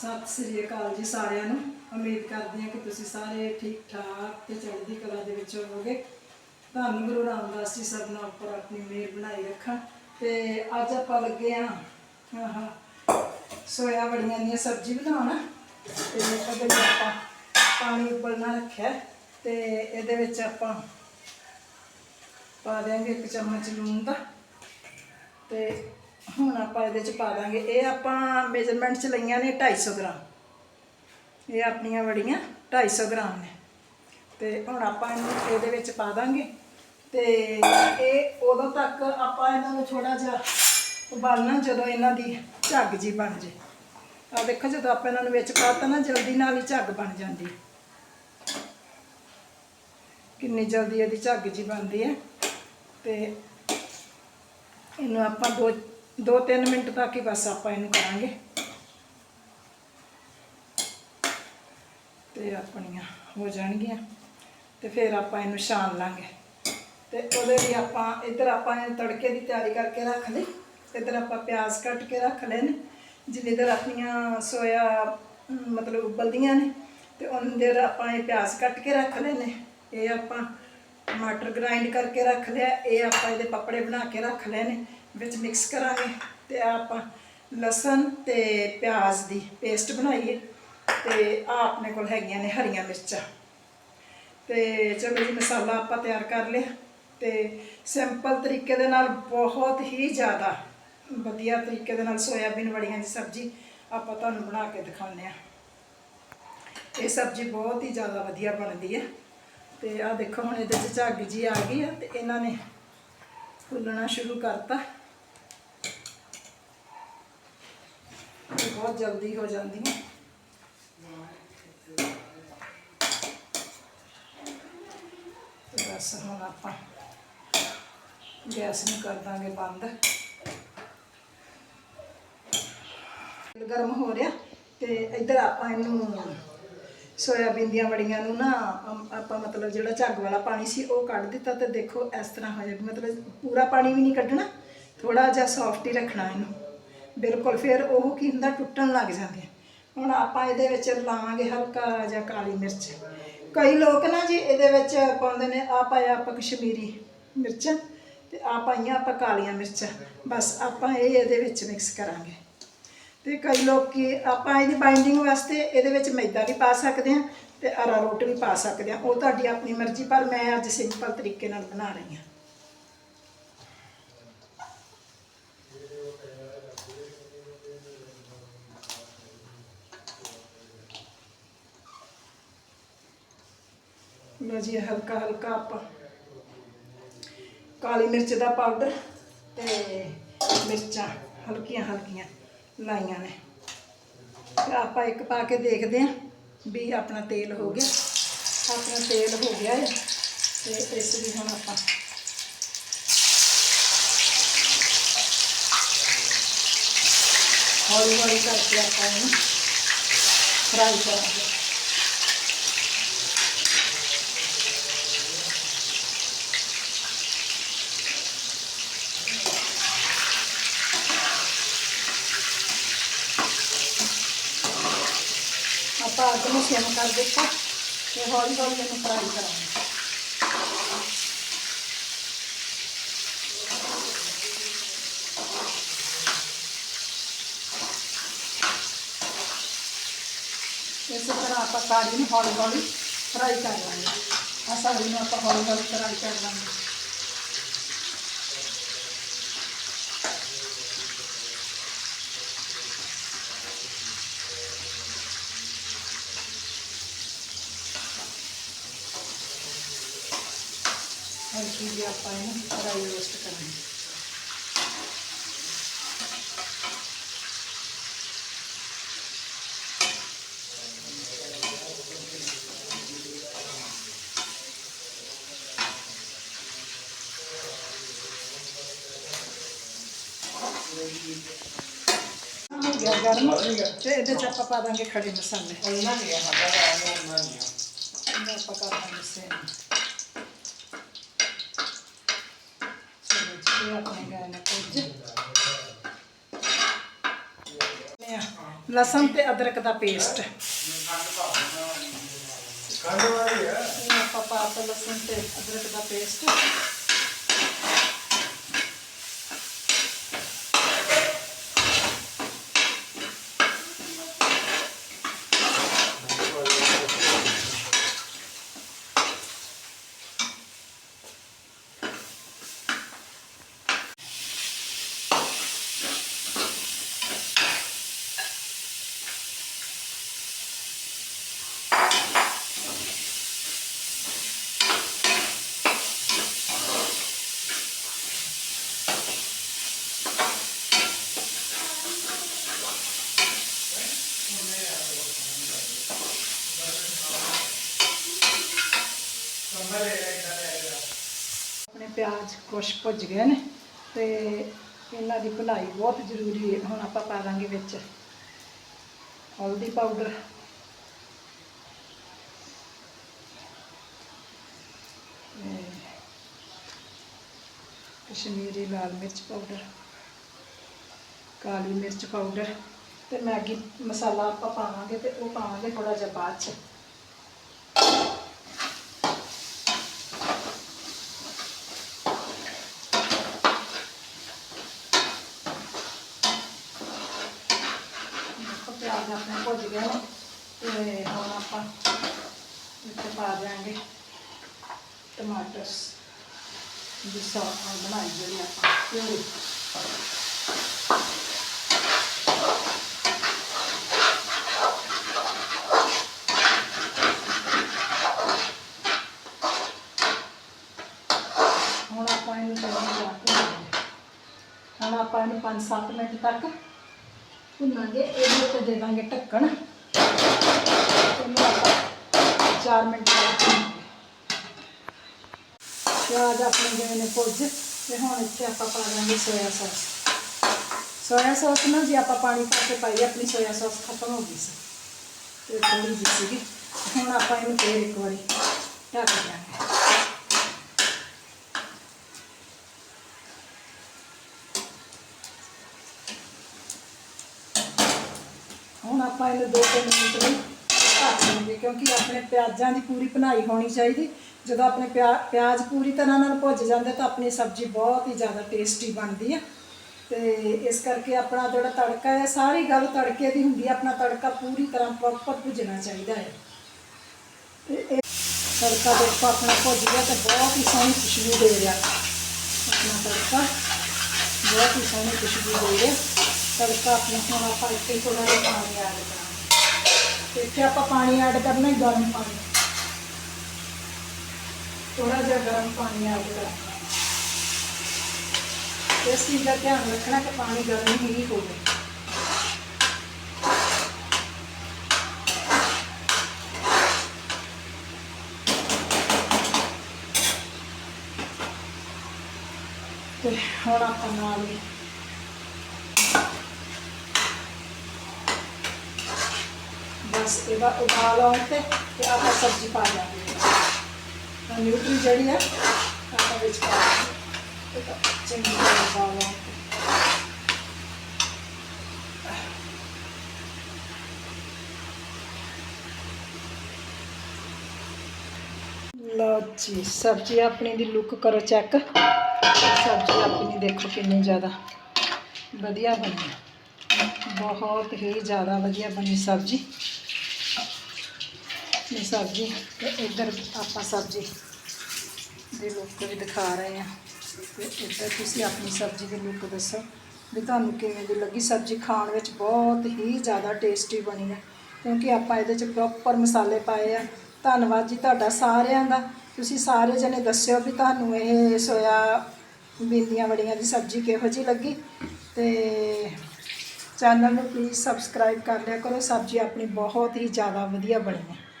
ਸਤਿ ਸ੍ਰੀ ਅਕਾਲ ਜੀ ਸਾਰਿਆਂ ਨੂੰ। ਉਮੀਦ ਕਰਦੀ ਹਾਂ ਕਿ ਤੁਸੀਂ ਸਾਰੇ ਠੀਕ ਠਾਕ ਤੇ ਚੜ੍ਹਦੀ ਕਲਾ ਦੇ ਵਿੱਚ ਹੋਵੋਗੇ। ਧੰਨ ਗੁਰੂ ਰਾਮਦਾਸ ਜੀ ਸਭ ਨਾਲ ਉੱਪਰ ਆਪਣੀ ਮਿਹਰ ਬਣਾਈ ਰੱਖਾਂ ਤੇ ਅੱਜ ਆਪਾਂ ਲੱਗੇ ਆ ਆਹ, ਸੋਇਆ ਵੜੀਆਂ ਦੀਆਂ ਸਬਜ਼ੀ ਬਣਾਉਣਾ। ਤੇ ਉਹਦੇ ਵਿੱਚ ਆਪਾਂ ਪਾਣੀ ਉਬਲਣਾ ਰੱਖਿਆ। ਤੇ ਇਹਦੇ ਵਿੱਚ ਆਪਾਂ ਪਾ ਦਿਆਂਗੇ ਇੱਕ ਚਮਚ ਲੂਣ ਦਾ। ਤੇ ਹੁਣ ਆਪਾਂ ਇਹਦੇ ਚ ਪਾ ਦਾਂਗੇ। ਇਹ ਆਪਾਂ ਮੇਜ਼ਰਮੈਂਟ ਚ ਲਈਆਂ ਨੇ 250 ਗ੍ਰਾਮ। ਇਹ ਆਪਣੀਆਂ ਵੜੀਆਂ 250 ਗ੍ਰਾਮ ਨੇ। ਤੇ ਹੁਣ ਆਪਾਂ ਇਹਨੂੰ ਇਹਦੇ ਵਿੱਚ ਪਾ ਦਾਂਗੇ। ਤੇ ਇਹ ਉਦੋਂ ਤੱਕ ਆਪਾਂ ਇਹਨਾਂ ਨੂੰ ਥੋੜਾ ਜਿਹਾ ਉਬਾਲਣਾ ਜਦੋਂ ਇਹਨਾਂ ਦੀ ਝੱਗ ਜੀ ਬਣ ਜੇ। ਆ ਦੇਖੋ ਜਦੋਂ ਆਪਾਂ ਇਹਨਾਂ ਨੂੰ ਵਿੱਚ ਪਾਤਾ ਨਾ, ਜਲਦੀ ਨਾਲ ਹੀ ਝੱਗ ਬਣ ਜਾਂਦੀ ਕਿੰਨੀ ਜਲਦੀ ਇਹਦੀ ਝੱਗ ਜੀ ਬਣਦੀ ਹੈ। ਤੇ ਇਹਨੂੰ ਆਪਾਂ ਦੋ ਦੋ ਤਿੰਨ ਮਿੰਟ ਤੱਕ ਹੀ ਬਸ ਆਪਾਂ ਇਹਨੂੰ ਕਰਾਂਗੇ। ਤੇ ਆਪਣੀਆਂ ਹੋ ਜਾਣਗੀਆਂ। ਤੇ ਫਿਰ ਆਪਾਂ ਇਹਨੂੰ ਛਾਣ ਲਾਂਗੇ। ਤੇ ਉਹਦੇ ਲਈ ਆਪਾਂ ਇੱਧਰ ਆਪਾਂ ਇਹ ਤੜਕੇ ਦੀ ਤਿਆਰੀ ਕਰਕੇ ਰੱਖ ਲਈ। ਇੱਧਰ ਆਪਾਂ ਪਿਆਜ਼ ਕੱਟ ਕੇ ਰੱਖ ਲਏ ਨੇ। ਜਿੰਨੀ ਦਰ ਆਪਣੀਆਂ ਸੋਇਆ, ਮਤਲਬ ਉਬਲਦੀਆਂ ਨੇ। ਤੇ ਉਹਨਾਂ ਦੇਰ ਆਪਾਂ ਇਹ ਪਿਆਜ਼ ਕੱਟ ਕੇ ਰੱਖ ਲਏ ਨੇ। ਇਹ ਆਪਾਂ ਟਮਾਟਰ ਗ੍ਰਾਈਂਡ ਕਰਕੇ ਰੱਖ ਲਿਆ। ਇਹ ਆਪਾਂ ਇਹਦੇ ਪਪੜੇ ਬਣਾ ਕੇ ਰੱਖ ਲਏ ਨੇ। ਵਿੱਚ ਮਿਕਸ ਕਰਾਂਗੇ ਤੇ ਆਹ ਆਪਾਂ ਲਸਣ ਤੇ ਪਿਆਜ਼ ਦੀ ਪੇਸਟ ਬਣਾਈਏ ਤੇ ਆ ਆਪਣੇ ਕੋਲ ਹੈਗੀਆਂ ਨੇ ਹਰੀਆਂ ਮਿਰਚਾਂ। ਤੇ ਚਲੋ ਜੀ, ਮਸਾਲਾ ਆਪਾਂ ਤਿਆਰ ਕਰ ਲਿਆ ਤੇ ਸਿੰਪਲ ਤਰੀਕੇ ਦੇ ਨਾਲ ਬਹੁਤ ਹੀ ਜ਼ਿਆਦਾ ਵਧੀਆ ਤਰੀਕੇ ਦੇ ਨਾਲ ਸੋਇਆਬੀਨ ਵੜੀਆਂ ਦੀ ਸਬਜ਼ੀ ਆਪਾਂ ਤੁਹਾਨੂੰ ਬਣਾ ਕੇ ਦਿਖਾਉਂਦੇ ਆ ਇਹ ਸਬਜ਼ੀ ਬਹੁਤ ਹੀ ਜ਼ਿਆਦਾ ਵਧੀਆ ਬਣਦੀ ਹੈ ਤੇ ਆ ਦੇਖੋ, ਹੁਣ ਇਹਦੇ 'ਚ ਝੱਗ ਜੀ ਆ ਗਈ ਆ ਤੇ ਇਹਨਾਂ ਨੇ ਫੁੱਲਣਾ ਸ਼ੁਰੂ ਕਰਤਾ। ਬਹੁਤ ਜਲਦੀ ਹੋ ਜਾਂਦੀਆਂ। ਤੇ ਬਸ ਹੁਣ ਆਪਾਂ ਗੈਸ ਨੂੰ ਕਰ ਦਾਂਗੇ ਬੰਦ। ਗਰਮ ਹੋ ਰਿਹਾ ਤੇ ਇੱਧਰ ਆਪਾਂ ਇਹਨੂੰ ਸੋਇਆਬੀਨ ਦੀਆਂ ਵੜੀਆਂ ਨੂੰ ਨਾ ਆਪਾਂ ਮਤਲਬ ਜਿਹੜਾ ਝੱਗ ਵਾਲਾ ਪਾਣੀ ਸੀ ਉਹ ਕੱਢ ਦਿੱਤਾ ਤੇ ਦੇਖੋ ਇਸ ਤਰ੍ਹਾਂ ਹੋ ਜਾਵੇ ਮਤਲਬ ਪੂਰਾ ਪਾਣੀ ਵੀ ਨਹੀਂ ਕੱਢਣਾ ਥੋੜਾ ਜਿਹਾ ਸੌਫਟ ਹੀ ਰੱਖਣਾ ਇਹਨੂੰ। ਬਿਲਕੁਲ, ਫਿਰ ਉਹ ਕੀ ਹੁੰਦਾ, ਟੁੱਟਣ ਲੱਗ ਜਾਂਦੇ ਹੁਣ ਆਪਾਂ ਇਹਦੇ ਵਿੱਚ ਲਾਵਾਂਗੇ ਹਲਕਾ ਜਿਹਾ ਕਾਲੀ ਮਿਰਚ। ਕਈ ਲੋਕ ਨਾ ਜੀ ਇਹਦੇ ਵਿੱਚ ਪਾਉਂਦੇ ਨੇ ਆ ਪਾਇਆ ਆਪਾਂ ਕਸ਼ਮੀਰੀ ਮਿਰਚਾਂ ਤੇ ਆ ਪਾਈਆਂ ਆਪਾਂ ਕਾਲੀਆਂ ਮਿਰਚਾਂ। ਬਸ ਆਪਾਂ ਇਹ ਇਹਦੇ ਵਿੱਚ ਮਿਕਸ ਕਰਾਂਗੇ। ਤੇ ਕਈ ਲੋਕ ਕੀ ਆਪਾਂ ਇਹਦੀ ਬਾਈਂਡਿੰਗ ਵਾਸਤੇ ਇਹਦੇ ਵਿੱਚ ਮੈਦਾ ਵੀ ਪਾ ਸਕਦੇ ਹਾਂ ਤੇ ਅਰਾਰੋਟ ਵੀ ਪਾ ਸਕਦੇ ਹਾਂ। ਉਹ ਤੁਹਾਡੀ ਆਪਣੀ ਮਰਜ਼ੀ, ਪਰ ਮੈਂ ਅੱਜ ਸਿੰਪਲ ਤਰੀਕੇ ਨਾਲ ਬਣਾ ਰਹੀ ਹਾਂ। ਲਓ ਜੀ, ਇਹ ਹਲਕਾ ਹਲਕਾ ਆਪਾਂ ਕਾਲੀ ਮਿਰਚ ਦਾ ਪਾਊਡਰ ਤੇ ਮਿਰਚਾਂ ਹਲਕੀਆਂ ਹਲਕੀਆਂ ਲਾਈਆਂ ਨੇ। ਤੇ ਆਪਾਂ ਇੱਕ ਪਾ ਕੇ ਦੇਖਦੇ ਹਾਂ ਵੀ ਆਪਣਾ ਤੇਲ ਹੋ ਗਿਆ। ਆਪਣਾ ਤੇਲ ਹੋ ਗਿਆ ਹੈ ਤੇ ਇਸ ਲਈ ਹੁਣ ਆਪਾਂ ਹੌਲੀ ਹੌਲੀ ਕਰਕੇ ਆਪਾਂ ਇਹਨੂੰ ਫਰਾਈ ਕਰਾਂਗੇ ਆਪਾਂ ਅੱਗ ਨੂੰ ਸਿਮ ਕਰ ਦਿੱਤਾ ਤੇ ਹੌਲੀ ਹੌਲੀ ਇਹਨੂੰ ਫਰਾਈ ਕਰਾਂਗੇ। ਇਸੇ ਤਰ੍ਹਾਂ ਆਪਾਂ ਸਾਰੀ ਨੂੰ ਹੌਲੀ ਹੌਲੀ ਫਰਾਈ ਕਰ ਲਾਂਗੇ। ਆ ਸਾਰੀ ਨੂੰ ਆਪਾਂ ਹੌਲੀ ਹੌਲੀ ਫਰਾਈ ਕਰ ਲਾਂਗੇ। ਜਿਹੀ ਆਪਾਂ ਇਹਨੂੰ ਫਰਾਈ ਰੋਸਟ ਕਰਾਂਗੇ। ਹੋ ਗਿਆ ਗਰਮ ਤੇ ਇਹਦੇ ਚ ਆਪਾਂ ਪਾ ਦਾਂਗੇ ਖੜੇ ਮਸਾਲੇ। ਇਹਨਾਂ ਆਪਾਂ ਕਰ ਦਾਂਗੇ ਸੇਮ। ਇਹ ਆਪਣੇ ਗਾਣੇ ਕੁਝ ਲਸਣ ਤੇ ਅਦਰਕ ਦਾ ਪੇਸਟ। ਖੰਡ ਵਾਲੀ ਹੈ। ਆਪਾਂ ਪਾਤਾ ਲਸਣ ਤੇ ਅਦਰਕ ਦਾ ਪੇਸਟ। ਪਿਆਜ਼ ਕੁਛ ਭੁੱਜ ਗਏ ਨੇ ਤੇ ਇਹਨਾਂ ਦੀ ਭੁਨਾਈ ਬਹੁਤ ਜ਼ਰੂਰੀ ਹੈ। ਹੁਣ ਆਪਾਂ ਪਾ ਦਾਂਗੇ ਵਿੱਚ ਹਲਦੀ ਪਾਊਡਰ। ਕਸ਼ਮੀਰੀ ਲਾਲ ਮਿਰਚ ਪਾਊਡਰ, ਕਾਲੀ ਮਿਰਚ ਪਾਊਡਰ ਤੇ ਮੈਗੀ ਮਸਾਲਾ ਆਪਾਂ ਪਾਵਾਂਗੇ ਤੇ ਉਹ ਪਾਵਾਂਗੇ ਥੋੜਾ ਜਿਹਾ ਬਾਅਦ ਚ। ਦੇਖੋ ਪਿਆਜ਼ ਆਪਣੇ ਭੁੱਜ ਗਏ ਨੇ ਤੇ ਹੁਣ ਆਪਾਂ ਇੱਥੇ ਪਾ ਦਿਆਂਗੇ ਟਮਾਟਰ ਦੀ ਸੌਸ ਬਣਾਈ ਜਿਹੜੀ ਆਪਾਂ ਪਿਓਰੀ ਹੁਣ ਆਪਾਂ ਇਹਨੂੰ ਚੰਗੀ ਤਰ੍ਹਾਂ ਭੁੰਨਾਂਗੇ ਹੁਣ ਆਪਾਂ ਇਹਨੂੰ 5-7 ਮਿੰਟ ਤੱਕ ਭੁੰਨਾਂਗੇ ਇਹਦੇ ਉੱਤੇ ਦੇ ਦਾਂਗੇ ਢੱਕਣ। ਇਹਨੂੰ ਆਪਾਂ 4 ਮਿੰਟ ਤੱਕ ਭੁੰਨਾਂਗੇ। ਪਿਆਜ਼ ਆਪਣੇ ਜਿਵੇਂ ਨੇ ਭੁੱਜ ਤੇ ਹੁਣ ਇੱਥੇ ਆਪਾਂ ਪਾ ਦਾਂਗੇ ਸੋਇਆ ਸੌਸ ਸੋਇਆ ਸੌਸ ਨਾ ਜੇ ਆਪਾਂ ਪਾਣੀ ਪਾ ਕੇ ਪਾਈ ਆਪਣੀ ਸੋਇਆ ਸੌਸ ਖਤਮ ਹੋ ਗਈ ਸੀ। ਤੇ ਥੋੜੀ ਜਿਹੀ ਸੀਗੀ। ਹੁਣ ਆਪਾਂ ਇਹਨੂੰ ਫੇਰ ਇੱਕ ਵਾਰੀ ਢੱਕ ਦਿਆਂਗੇ ਹੁਣ ਆਪਾਂ ਇਹਨੂੰ 2-3 ਮਿੰਟ ਲਈ ਢੱਕ ਦੇਵਾਂਗੇ ਕਿਉਂਕਿ ਆਪਣੇ ਪਿਆਜ਼ਾਂ ਦੀ ਪੂਰੀ ਭੁਨਾਈ ਹੋਣੀ ਚਾਹੀਦੀ। ਜਦੋਂ ਆਪਣੇ ਪਿਆ- ਪਿਆਜ਼ ਪੂਰੀ ਤਰ੍ਹਾਂ ਨਾਲ ਭੁੱਜ ਜਾਂਦੇ ਤਾਂ ਆਪਣੀ ਸਬਜ਼ੀ ਬਹੁਤ ਹੀ ਜ਼ਿਆਦਾ ਟੇਸਟੀ ਬਣਦੀ ਆ। ਤੇ ਇਸ ਕਰਕੇ ਆਪਣਾ ਜਿਹੜਾ ਤੜਕਾ ਹੈ, ਸਾਰੀ ਗੱਲ ਤੜਕੇ ਦੀ ਹੁੰਦੀ ਹੈ ਆਪਣਾ ਤੜਕਾ ਪੂਰੀ ਤਰ੍ਹਾਂ ਪ੍ਰੋਪਰ ਭੁੱਜਣਾ ਚਾਹੀਦਾ ਹੈ। ਤੇ ਇਹ ਤੜਕਾ ਦੇਖੋ ਆਪਣਾ ਭੁੱਜ ਗਿਆ ਤੇ ਬਹੁਤ ਹੀ ਸੋਹਣੀ ਖੁਸ਼ਬੂ ਦੇ ਰਿਹਾ। ਆਪਣਾ ਤੜਕਾ ਬਹੁਤ ਹੀ ਸੋਹਣੀ ਖੁਸ਼ਬੂ ਦੇ ਰਿਹਾ। ਤੜਕਾ ਆਪਣਾ ਹੁਣ ਆਪਾਂ ਕੇ ਥੋੜਾ ਜਿਹਾ ਪਾਣੀ ਐਡ ਕਰਾਂਗੇ। ਇੱਥੇ ਆਪਾਂ ਪਾਣੀ ਐਡ ਕਰਨਾ ਗਰਮ ਪਾਣੀ। ਥੋੜਾ ਜਿਹਾ ਗਰਮ ਪਾਣੀ ਐਡ ਕਰਾਂਗੇ। ਇਸ ਚੀਜ਼ ਦਾ ਧਿਆਨ ਰੱਖਣਾ ਕਿ ਪਾਣੀ ਗਰਮ ਹੀ ਹੋਵੇ। ਤੇ ਹੁਣ ਆਪਾਂ ਨਾਲ ਹੀ ਬਸ ਇਹਦਾ ਉਬਾਲ ਆਉਣ ਤੇ ਤੇ ਆਪਾਂ ਸਬਜ਼ੀ ਪਾ ਦਾਂਗੇ ਤਾਂ ਨਿਊਟਰੀ ਜਿਹੜੀ ਆ ਆਪਾਂ ਵਿੱਚ ਪਾ ਦਾਂਗੇ ਤਾਂ ਚੰਗੀ ਤਰ੍ਹਾਂ ਉਬਾਲ ਆਉਣ। ਲਓ ਜੀ, ਸਬਜ਼ੀ ਆਪਣੀ ਦੀ ਲੁੱਕ ਕਰੋ ਚੈੱਕ ਸਬਜ਼ੀ ਆਪਣੀ ਦੇਖੋ ਕਿੰਨੀ ਜ਼ਿਆਦਾ ਵਧੀਆ ਬਣੀ ਬਹੁਤ ਹੀ ਜ਼ਿਆਦਾ ਵਧੀਆ ਬਣੀ ਸਬਜ਼ੀ। ਸਬਜ਼ੀ ਤੇ ਇੱਧਰ ਆਪਾਂ ਸਬਜ਼ੀ ਦੀ ਲੁੱਕ ਵੀ ਦਿਖਾ ਰਹੇ ਹਾਂ। ਤੇ ਇੱਧਰ ਤੁਸੀਂ ਆਪਣੀ ਸਬਜ਼ੀ ਦੀ ਲੁੱਕ ਦੱਸੋ ਵੀ ਤੁਹਾਨੂੰ ਕਿਵੇਂ ਦੀ ਲੱਗੀ? ਸਬਜ਼ੀ ਖਾਣ ਵਿੱਚ ਬਹੁਤ ਹੀ ਜ਼ਿਆਦਾ ਟੇਸਟੀ ਬਣੀ ਹੈ। ਕਿਉਂਕਿ ਆਪਾਂ ਇਹਦੇ 'ਚ ਪ੍ਰੋਪਰ ਮਸਾਲੇ ਪਾਏ ਆ। ਧੰਨਵਾਦ ਜੀ ਤੁਹਾਡਾ ਸਾਰਿਆਂ ਦਾ। ਤੁਸੀਂ ਸਾਰੇ ਜਣੇ ਦੱਸਿਓ ਵੀ ਤੁਹਾਨੂੰ ਇਹ ਸੋਇਆ ਬੀਨੀਆਂ ਵੜੀਆਂ ਦੀ ਸਬਜ਼ੀ ਕਿਹੋ ਜਿਹੀ ਲੱਗੀ? ਤੇ ਚੈਨਲ ਨੂੰ ਪਲੀਜ਼ ਸਬਸਕ੍ਰਾਈਬ ਕਰ ਲਿਆ ਕਰੋ। ਸਬਜ਼ੀ ਆਪਣੀ ਬਹੁਤ ਹੀ ਜ਼ਿਆਦਾ ਵਧੀਆ ਬਣੀ ਹੈ।